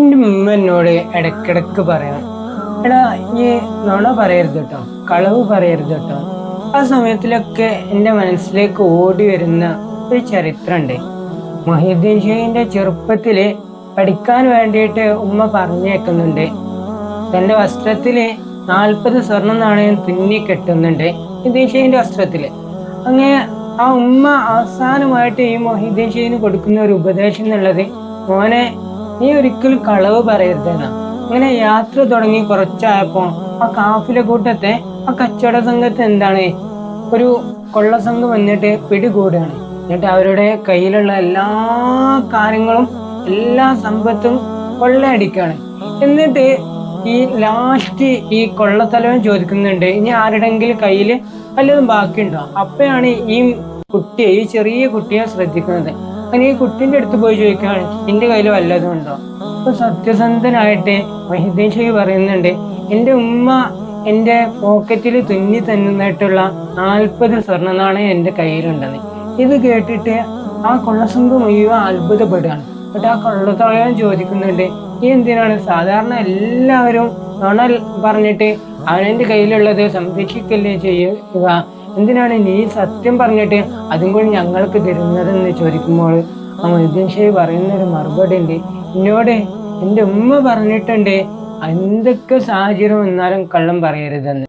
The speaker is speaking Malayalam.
എന്റെ ഉമ്മ എന്നോട് ഇടക്കിടക്ക് പറയാം എടാ ഈ നുണ പറയരുത് കേട്ടോ. കളവ് പറയരുത് കേട്ടോ. ആ സമയത്തിലൊക്കെ എന്റെ മനസ്സിലേക്ക് ഓടി വരുന്ന ഒരു ചരിത്രമുണ്ട്. മൊഹീദ്ദീൻ ഷെയ്ഖിന്റെ ചെറുപ്പത്തിൽ പഠിക്കാൻ വേണ്ടിയിട്ട് ഉമ്മ പറഞ്ഞേക്കുന്നുണ്ട്. തന്റെ വസ്ത്രത്തിൽ നാൽപ്പത് സ്വർണ നാണയം തുന്നി കെട്ടുന്നുണ്ട് മൊഹീദ്ദീൻ ഷെയ്ഖിന്റെ വസ്ത്രത്തിൽ. അങ്ങനെ ആ ഉമ്മ അവസാനമായിട്ട് ഈ മൊഹീദ്ദീൻ ഷെയ്ഖിന് കൊടുക്കുന്ന ഒരു ഉപദേശം എന്നുള്ളത് മോനെ നീ ഒരിക്കലും കളവ് പറയരുതെന്ന. അങ്ങനെ യാത്ര തുടങ്ങി കുറച്ചായപ്പോ ആ കാഫിലെ കൂട്ടത്തെ ആ കച്ചവട സംഘത്തെ എന്താണ് ഒരു കൊള്ള സംഘം വന്നിട്ട് പിടികൂടുകയാണ്. എന്നിട്ട് അവരുടെ കയ്യിലുള്ള എല്ലാ കാര്യങ്ങളും എല്ലാ സമ്പത്തും കൊള്ളയടിക്കാണ് എന്നിട്ട് ഈ ലാസ്റ്റ് ഈ കൊള്ളത്തലവൻ ചോദിക്കുന്നുണ്ട് ഇനി ആരുടെങ്കിലും കയ്യിൽ വല്ലതും ബാക്കിയുണ്ടോ? അപ്പോഴാണ് ഈ കുട്ടിയെ ഈ ചെറിയ കുട്ടിയെ ശ്രദ്ധിക്കുന്നത്. അങ്ങനെ ഈ കുട്ടിന്റെ അടുത്ത് പോയി ചോദിക്കുകയാണ് എന്റെ കയ്യിൽ വല്ലതും ഉണ്ടോ? അപ്പൊ സത്യസന്ധനായിട്ട് മഹിദ്ദീൻ ഷെയ്ഖ് പറയുന്നുണ്ട് എന്റെ ഉമ്മ എന്റെ പോക്കറ്റിൽ തുന്നി തന്നിട്ടുള്ള നാൽപ്പത് സ്വർണ നാണയം കയ്യിലുണ്ടെന്ന്. ഇത് കേട്ടിട്ട് ആ കൊള്ളസംഘം മുഴുവൻ അത്ഭുതപ്പെടുകയാണ്. എന്നിട്ട് ആ കൊള്ളത്തോളം ചോദിക്കുന്നുണ്ട് ഈ എന്തിനാണ് സാധാരണ എല്ലാവരും നുണ പറഞ്ഞിട്ട് അവനെന്റെ കയ്യിലുള്ളത് സംരക്ഷിക്കല്ലേ ചെയ്യുക? എന്തിനാണ് നീ സത്യം പറഞ്ഞിട്ട് അതും കൂടി ഞങ്ങൾക്ക് തരുന്നതെന്ന് ചോദിക്കുമ്പോൾ ആ മൊയ്തീൻ പറയുന്നൊരു മറുപടി ഉണ്ട്. എന്നോട് എന്റെ ഉമ്മ പറഞ്ഞിട്ടുണ്ട് എന്തൊക്കെ സാഹചര്യം എന്നാലും കള്ളം പറയരുതെന്ന്.